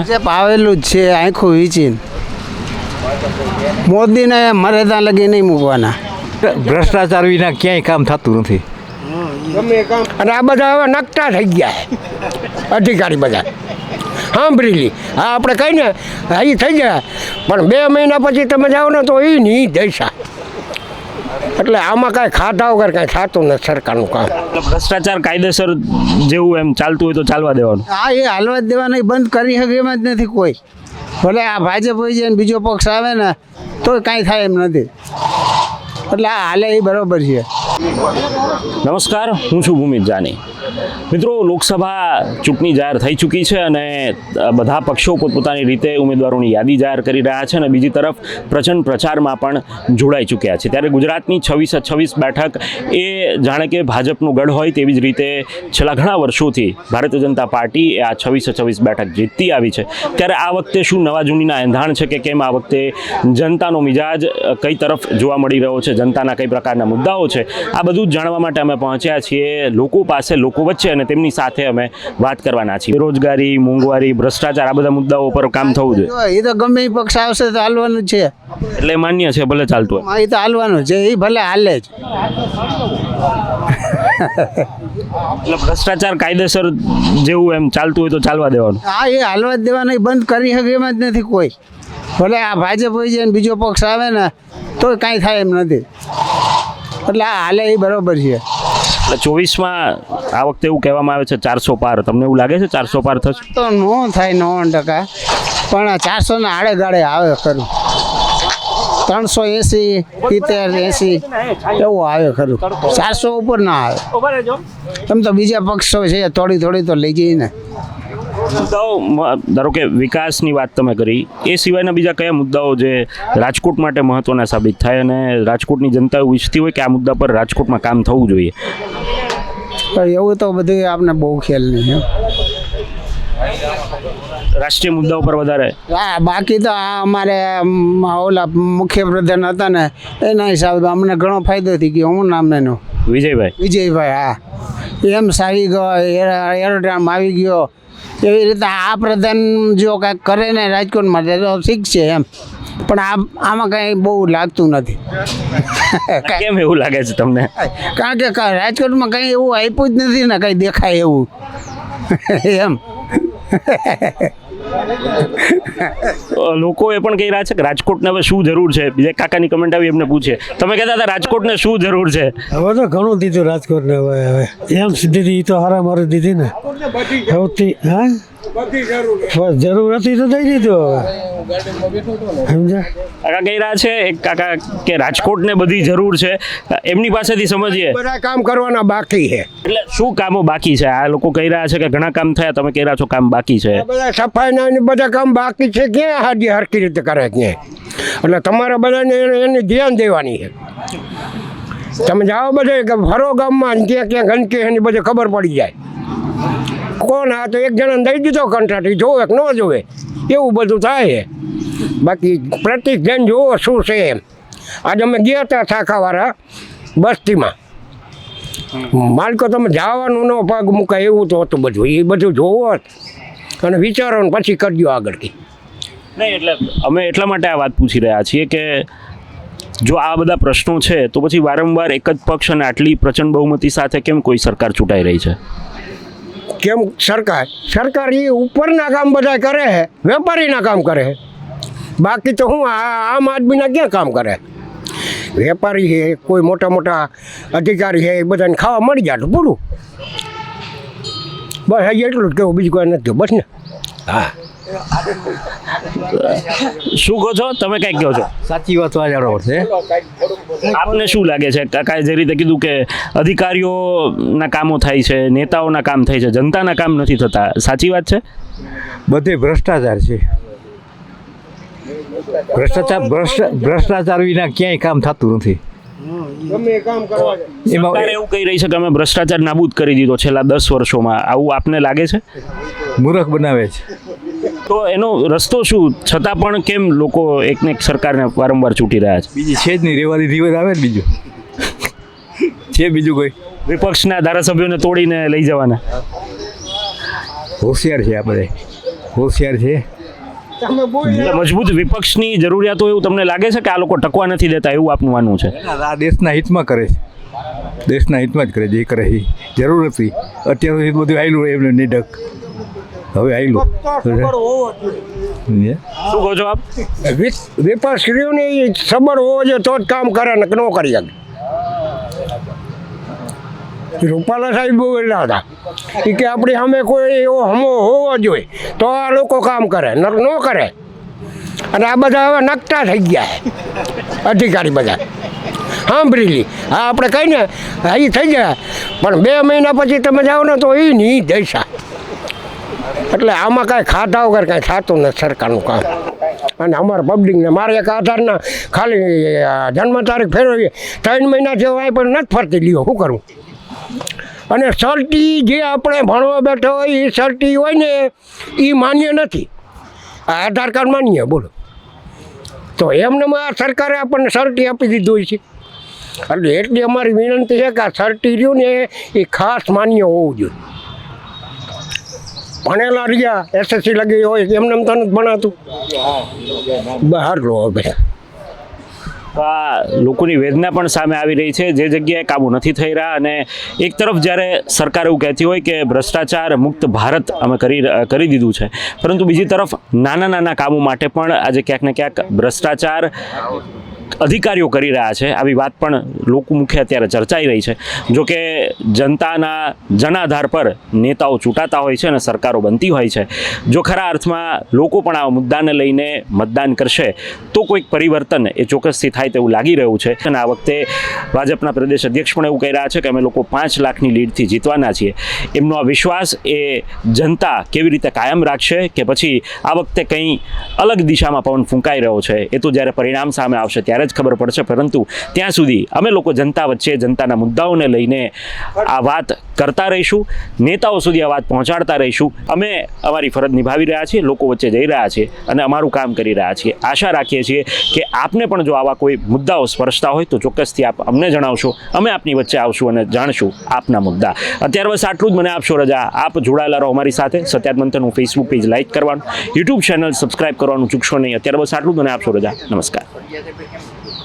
ભાજપ આવેલું જ છે આંખું વીચીને. મોદીને મરે ત્યાં લગી નહીં મૂકવાના. ભ્રષ્ટાચાર વિના ક્યાંય કામ થતું નથી. અને આ બધા હવે નકટા થઈ ગયા અધિકારી બધા. સાંભળી લી. હા આપણે કહીને હા એ થઈ ગયા. પણ બે મહિના પછી તમે જાઓ ને તો એ નહીં દશા. એટલે આમાં કાંઈ ખાધા વગર કાંઈ થતું નથી સરકારનું કામ. ભ્રષ્ટાચાર કાયદેસર જેવું એમ ચાલતું હોય તો ચાલવા દેવાનું. હા એ હાલવા જ દેવાના બંધ કરી શકે એમ જ નથી કોઈ. ભલે આ ભાજપ હોય છે ને બીજો પક્ષ આવે ને તોય કાંઈ થાય એમ નથી. એટલે આ હાલે એ બરોબર છે. નમસ્કાર, હું છું ભૂમિત જાની. મિત્રો, લોકસભા ચૂંટણી જાહેર થઈ ચૂકી છે અને બધા પક્ષો પોતપોતાની રીતે ઉમેદવારોની યાદી જાહેર કરી રહ્યા છે અને બીજી તરફ પ્રચંડ પ્રચારમાં પણ જોડાઈ ચૂક્યા છે. ત્યારે ગુજરાતની છવ્વીસે છવ્વીસ બેઠક એ જાણે કે ભાજપનું ગઢ હોય તેવી જ રીતે છેલ્લા ઘણા વર્ષોથી ભારતીય જનતા પાર્ટી એ આ છવ્વીસ છવ્વીસ બેઠક જીતતી આવી છે. ત્યારે આ વખતે શું નવા જૂનીના એંધાણ છે કે કેમ આ વખતે જનતાનો મિજાજ કઈ તરફ જોવા મળી રહ્યો છે? જનતાના કઈ પ્રકારના મુદ્દાઓ છે? આ બધું જાણવા માટે અમે પહોંચ્યા છીએ. લોકો પાસે લોકો વચ્ચે અને તેમની સાથે અમે વાત કરવાના છીએ. બેરોજગારી મોંઘવારી ભ્રષ્ટાચાર આ બધા મુદ્દાઓ પર કામ થવું જોઈએ. એ તો ગમે એ પક્ષ આવશે તો હાલવાનું છે. એટલે માન્ય છે ભલે ચાલતું હોય. એ તો હાલવાનું છે. એ ભલે હાલે જ. એટલે ભ્રષ્ટાચાર કાયદેસર જેવું એમ ચાલતું હોય તો ચાલવા દેવાનું. હા એ હાલવા જ દેવાનું. બંધ કરી શકે એમ જ નથી કોઈ. ભલે આ ભાજપ હોય છે બીજો પક્ષ આવે ને તો કાંઈ થાય એમ નથી. એટલે આ હાલે એ બરોબર છે. એટલે ચોવીસમાં આ વખતે એવું કહેવામાં આવે છે ચારસો પાર. તમને એવું લાગે છે ચારસો પાર થશે? તો નો થાય નવ્વાણું ટકા. પણ ચારસો ને આડે ગાડે આવે ખરું. ત્રણસો એસી સિત્તેર એસી એવું આવે ખરું. ચારસો ઉપર ના આવે. એમ તો બીજા પક્ષો છે થોડી થોડી તો લઈ જઈએ ને મુદ્દાઓ ધારો કે વિકાસની વાત તમે કરી એ સિવાયના બીજા કયા મુદ્દાઓ જે રાજકોટ માટે મહત્વના સાબિત થાય અને રાજકોટની જનતા ઈચ્છતી હોય કે આ મુદ્દા પર રાજકોટમાં કામ થવું જોઈએ? તો એવું તો બધું આપને બહુ ખ્યાલ નહીં રાષ્ટ્રીય મુદ્દાઓ પર વધારે? હા બાકી તો આ અમારે ઓલા ઓલા મુખ્યપ્રધાન હતા ને એના હિસાબે અમને ઘણો ફાયદો થઈ ગયો હું નામ એનો. વિજયભાઈ? વિજયભાઈ હા. એમ સારી ગયો એર- એરોડ્રામ આવી ગયો એવી રીતે આ પ્રધાન જો કાંઈક કરે ને રાજકોટ માટે તો છે એમ. પણ આ આમાં કાંઈ બહુ લાગતું નથી. કેમ એવું લાગે છે તમને? કારણ કે રાજકોટમાં કંઈ એવું આપ્યું જ નથી ને કંઈ દેખાય એવું. એમ. લોકો એ પણ કહી રહ્યા છે કે રાજકોટને હવે શું જરૂર છે? બીજા કાકાની કમેન્ટ આવી એમને પૂછે. તમે કહેતા હતા રાજકોટને શું જરૂર છે? હવે તો ઘણું દીધું રાજકોટને હવે હવે. એમ દીધી તો હારા મારી દીધી ને. સૌથી, હા? જરૂર હતી તો દઈ દીધું હવે. કાકા કહી રહ્યા છે એક કાકા કે રાજકોટને બધી જરૂર છે. એમની પાસેથી સમજીએ. બધા કામ કરવાના બાકી છે. એટલે શું કામો બાકી છે? આ લોકો કહી રહ્યા છે કે ઘણા કામ થયા તમે કહી રહ્યા છો કામ બાકી છે. બધા સફાઈના ના બધા કામ બાકી છે. ક્યાં હાજી હરકી રીતે કરે ક્યાં એટલે તમારે બધાને એને- ધ્યાન દેવાની છે. તમે જાઓ બધે ફરો ગામમાં ને ક્યાં ક્યાં ગંદકી એની બધે ખબર પડી જાય. કોણ આ તો એક જણાને દઈ દીધો કંટ્રાક્ટ જોવે કે ન જોવે? એવું બધું થાય. બાકી પ્રતિક જન જુઓ શું છે એમ. આજે અમે ગયા હતા શાખાવાળા બસ્તીમાં. માલિકો તમે જવાનું ન પગ મૂકાય એવું તો હતું બધું. એ બધું જોવો અને વિચારો ને પછી કરજો આગળ કી. નહીં, એટલે અમે એટલા માટે આ વાત પૂછી રહ્યા છીએ કે જો આ બધા પ્રશ્નો છે, તો પછી વારંવાર એક જ પક્ષ અને આટલી પ્રચંડ બહુમતી સાથે કેમ કોઈ સરકાર ચૂંટાઈ રહી છે? કેમ સરકાર? સરકાર એ ઉપરના કામ બધા કરે છે વેપારીના કામ કરે છે બાકી તો હું આમ આદમીના ક્યાં કામ કરે? વેપારી છે કોઈ મોટા મોટા અધિકારી છે એ બધાને ખાવા મળી જાય પૂરું. બસ, હજી એટલું જ કેવું બીજું કોઈ નથી બસ ને. હા. શું કહો છો? તમે કંઈક કહો છો. સાચી વાત વાળો છે. આપને શું લાગે છે? કાકાએ જે રીતે કીધું કે અધિકારીઓના કામો થાય છે નેતાઓના કામ થાય છે જનતાના કામ નથી થતા. સાચી વાત છે? બધે ભ્રષ્ટાચાર છે. ભ્રષ્ટાચાર ભ્રષ્ટાચાર વિના ક્યાંય કામ થતું નથી. સરકાર એવું કહી રહી છે કે અમે ભ્રષ્ટાચાર નાબૂદ કરી દીધો છેલ્લા દસ વર્ષોમાં. આવું આપને લાગે છે? મૂર્ખ બનાવે છે. તો એનો રસ્તો શું? છતાં પણ કેમ લોકો એકને એક સરકારને વારંવાર ચૂંટી રહ્યા છે? બીજી છે જ નહીં. રેવાની રીવર આવે ને બીજું? છે બીજું કોઈ? વિપક્ષના ધારાસભ્યોને તોડીને લઈ જવાના. હોશિયાર છે આ બધા હોશિયાર છે. મજબૂત વિપક્ષની જરૂરિયાતો એવું તમને લાગે છે કે આ લોકો ટકવા નથી દેતા એવું આપનું માનવું છે? આ દેશના હિતમાં કરે છે. દેશના હિતમાં જ કરે જે કરે એ જરૂર હતી. અત્યાર સુધી બધું આવેલું એમને નિડક. હવે આવી લો શું કહો છો આપ? વેપાર સ્ત્રીઓને એ સબર હોવો જોઈએ તો જ કામ કરે ને ન કરી શકે. રૂપાલા સાહેબ બહુ એટલા હતા. એ કે આપણી સામે કોઈ એવો હમો હોવો જોઈએ તો આ લોકો કામ કરે ન ન કરે. અને આ બધા હવે નકટા થઈ ગયા અધિકારી બધા. સાંભળી લી. હા આપણે કહીને એ થઈ ગયા. પણ બે મહિના પછી તમે જાઓ ને તો એ નહીં દૈસા એટલે આમાં કાંઈ ખાધા વગર કાંઈ થતું નથી સરકારનું કામ. અને અમારા પબ્લિકને મારે એક આધારના ખાલી જન્મ તારીખ ફેરવીએ ત્રણ મહિના જેવો પણ નથી ફરતી લ્યો, શું કરું? અને સર્ટી જે આપણે ભણવા બેઠા હોય એ સર્ટી હોય ને એ માન્ય નથી. આ આધાર કાર્ડ માન્ય, બોલો. તો એમને આ સરકારે આપણને સર્ટી આપી દીધું હોય છે. એટલે એટલી અમારી વિનંતી છે કે આ સર્ટી રહ્યું ને એ ખાસ માન્ય હોવું જોઈએ. ભણેલા રહ્યા એસએસસી લગી હોય, એમને એમ તો નથી ભણાતું. બહાર લો હવે. આ લોકોની વેદના પણ સામે આવી રહી છે. જે જગ્યાએ કાબુ નથી થઈ રહ્યા અને એક તરફ જ્યારે સરકાર એવું કહેતી હોય કે ભ્રષ્ટાચાર મુક્ત ભારત અમે કરી કરી દીધું છે, પરંતુ બીજી તરફ નાના નાના કામો માટે પણ આજે ક્યાંક ને ક્યાંક ભ્રષ્ટાચાર અધિકારીઓ કરી રહ્યા છે. આવી વાત પણ લોકમુખ્ય અત્યારે ચર્ચાઈ રહી છે. જોકે જનતાના જનાધાર પર નેતાઓ ચૂંટાતા હોય છે અને સરકારો બનતી હોય છે. જો ખરા અર્થમાં લોકો પણ આ મુદ્દાને લઈને મતદાન કરશે, તો કોઈક પરિવર્તન એ ચોક્કસથી થાય તેવું લાગી રહ્યું છે. અને આ વખતે ભાજપના પ્રદેશ અધ્યક્ષ પણ એવું કહી રહ્યા છે કે અમે લોકો પાંચ લાખની લીડથી જીતવાના છીએ. એમનો આ વિશ્વાસ એ જનતા કેવી રીતે કાયમ રાખશે કે પછી આ વખતે કંઈ અલગ દિશામાં પવન ફૂંકાઈ રહ્યો છે? એ તો જ્યારે પરિણામ સામે આવશે ત્યારે જ ખબર પડશે. પરંતુ ત્યાં સુધી અમે લોકો જનતા વચ્ચે જનતાના મુદ્દાઓને લઈને આ વાત કરતા રહીશું. નેતાઓ સુધી આ વાત પહોંચાડતા રહીશું. અમે અમારી ફરજ નિભાવી રહ્યા છીએ, લોકો વચ્ચે જઈ રહ્યા છીએ અને અમારું કામ કરી રહ્યા છીએ. આશા રાખીએ છીએ કે આપને પણ જો આવા કોઈ મુદ્દાઓ સ્પર્શતા હોય તો ચોક્કસથી આપ અમને જણાવશો. અમે આપની વચ્ચે આવશું અને જાણશું આપના મુદ્દા. અત્યારે બસ આટલું જ. મને આપશો રજા. આપ જોડાયેલા રહો અમારી સાથે. સત્યાદ મંથનનું ફેસબુક પેજ લાઇક કરવાનું. યુટ્યુબ ચેનલ સબસ્ક્રાઇબ કરવાનું ચૂકશો નહીં. અત્યારે બસ આટલું જ. મને આપશો રજા. નમસ્કાર.